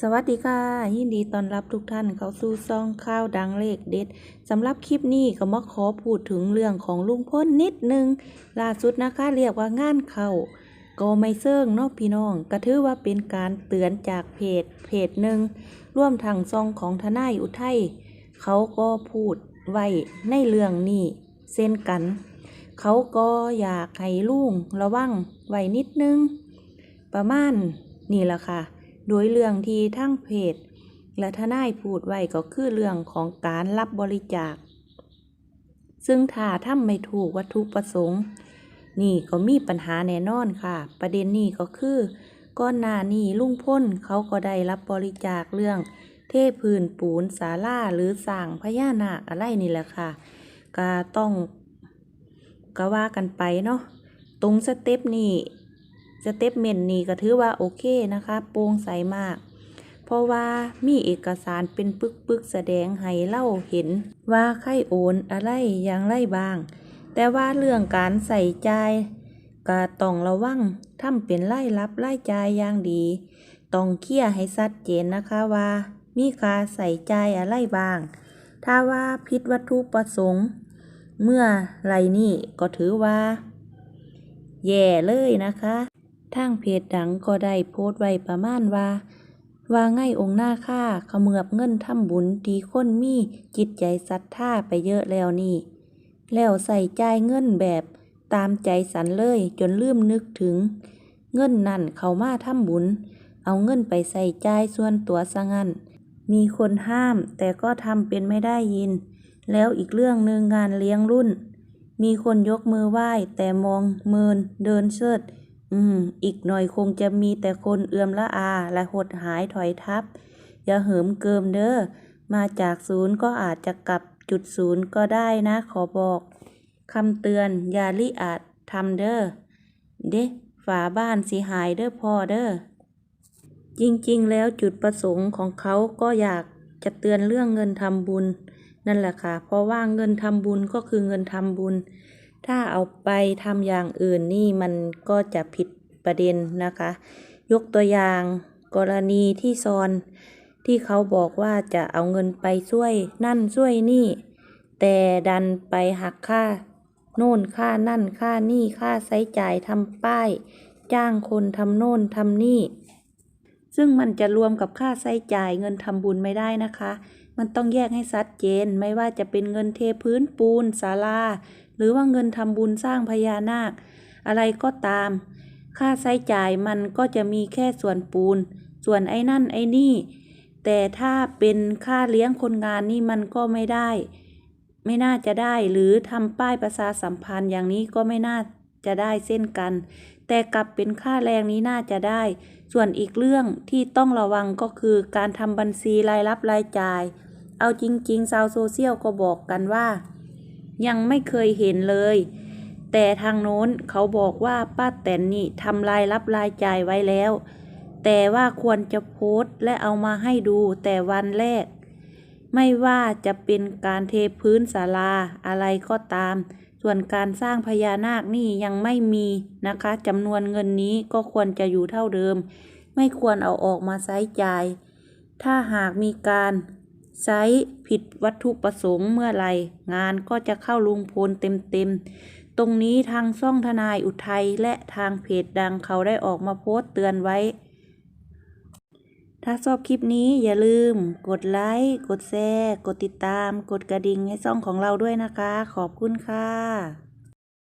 สวัสดีค่ะ ยินดีต้อนรับทุกท่านเข้าสู่ซ่องข้าวดังเลขเด็ดสำหรับคลิปนี้ก็มาขอพูดถึงเรื่องของลุงพ้นนิดนึงล่าสุดนะคะเรียกว่างานเข้าก็ไม่เซิงเนาะพี่น้องก็ถือว่าเป็นการเตือนจากเพจเพจหนึ่งร่วมทางซองของทนายอุทัยเขาก็พูดไว้ในเรื่องนี้เส้นกัน เขาก็อยากให้ลุงระวังไว้นิดนึง ประมาณนี่แหละค่ะ โดยเรื่องที่ทั้งเพจและทนายพูดไว้ก็คือเรื่องของการรับบริจาค ซึ่งถ้าทำไม่ถูกวัตถุประสงค์ นี่ก็มีปัญหาแน่นอนค่ะ ประเด็นนี้ก็คือก้อนหน้านี้ลุงพ้นเขาก็ได้รับบริจาคเรื่อง เทพื้นปูนศาลาหรือสร้างพญานาคอะไรนี่แหละค่ะ ก็ต้องก็ว่ากันไปเนาะตรงสเต็ปนี้ สเต็ปเมนนี่ก็ถือว่าโอเคนะคะโปร่งใสมาก เพราะว่ามีเอกสารเป็นปึกปึกแสดงให้เล่าเห็นว่าใครโอนอะไรอย่างไรบ้าง แต่ว่าเรื่องการใส่ใจายก็ต้องระวังทำเป็นไล่รับไล่จ่ายอย่างดี ต้องเคลียร์ให้ชัดเจนนะคะว่า มีการใส่ใจอะไรบ้าง ถ้าว่าผิดวัตถุประสงค์ เมื่อไรนี่ก็ถือว่า แย่เลยนะคะ ทางเพจดังก็ได้โพสต์ไว้ประมาณว่า ว่าไง่องค์หน้าค่าเขมือบเงินทำบุญที่คนมีจิตใจศรัทธาไปเยอะแล้วนี่ แล้วใส่ใจเงินแบบตามใจสันเลยจนลืมนึกถึง เงินนั่นเขามาทำบุญ เอาเงินไปใส่ใจส่วนตัวซะงั้น มีคนห้ามแต่ก็ทำเป็นไม่ได้ยิน แล้วอีกเรื่องหนึ่งงานเลี้ยงรุ่น มีคนยกมือไหว้แต่มองเมินเดินเชิด อืม อีกหน่อยคงจะมีแต่คนเอื่อมละอา และหดหายถอยทับ อย่าเหิมเกิมเด้อ มาจากศูนย์ก็อาจจะกลับจุดศูนย์ก็ได้นะขอบอกคำเตือนอย่าลิอาจทำเด้อ เด้ฝาบ้านสิหายเด้อพ่อเด้อ จริงๆ แล้วจุดประสงค์ของเขาก็อยากจะเตือนเรื่องเงินทำบุญ นั่นแหละค่ะ เพราะว่าเงินทำบุญก็คือเงินทำบุญ ถ้าเอาไปทำอย่างอื่นนี่มันก็จะผิดประเด็นนะคะ ยกตัวอย่างกรณีที่ซอนที่เขาบอกว่าจะเอาเงินไปช่วยนั่นช่วยนี่ แต่ดันไปหักค่า โน่นค่านั่นค่านี่ค่าใช้จ่ายทำป้าย จ้างคนทำโน่นทำนี่ ซึ่งมันจะรวมกับค่าใช้จ่ายเงินทำบุญไม่ได้นะคะ มันต้องแยกให้ชัดเจน ไม่ว่าจะเป็นเงินเทพื้นปูนศาลา หรือว่าเงินทำบุญสร้างพญานาค อะไรก็ตาม ค่าใช้จ่ายมันก็จะมีแค่ส่วนปูน ส่วนไอ้นั่นไอ้นี่ แต่ถ้าเป็นค่าเลี้ยงคนงานนี่มันก็ไม่ได้ ไม่น่าจะได้ หรือทำป้ายประชาสัมพันธ์อย่างนี้ก็ไม่น่าจะได้เส้นกัน แต่กลับเป็นค่าแรงนี้น่าจะได้ ส่วนอีกเรื่องที่ต้องระวังก็คือการทำบัญชีรายรับรายจ่าย เอาจริงๆชาวโซเชียลก็บอกกันว่า ยังไม่เคยเห็นเลย แต่ทางโน้นเขาบอกว่าป้าแตนนี่ทำรายรับรายจ่ายไว้แล้ว แต่ว่าควรจะโพสต์และเอามาให้ดูแต่วันแรก ไม่ว่าจะเป็นการเทพื้นศาลาอะไรก็ตาม ส่วนการสร้างพญานาคนี่ยังไม่มีนะคะจำนวนเงินนี้ก็ควรจะอยู่เท่าเดิม ไม่ควรเอาออกมาใช้จ่าย ถ้าหากมีการใช้ผิดวัตถุประสงค์เมื่อไหร่งานก็จะเข้าลุงพลเต็มๆ ตรงนี้ทางช่องทนายอุทัยและทางเพจดังเขาได้ออกมาโพสต์เตือนไว้ ถ้าชอบคลิปนี้อย่าลืม กดไลค์ กดแชร์ กดติดตาม กดกระดิ่งให้ช่องของเราด้วยนะคะ ขอบคุณค่ะ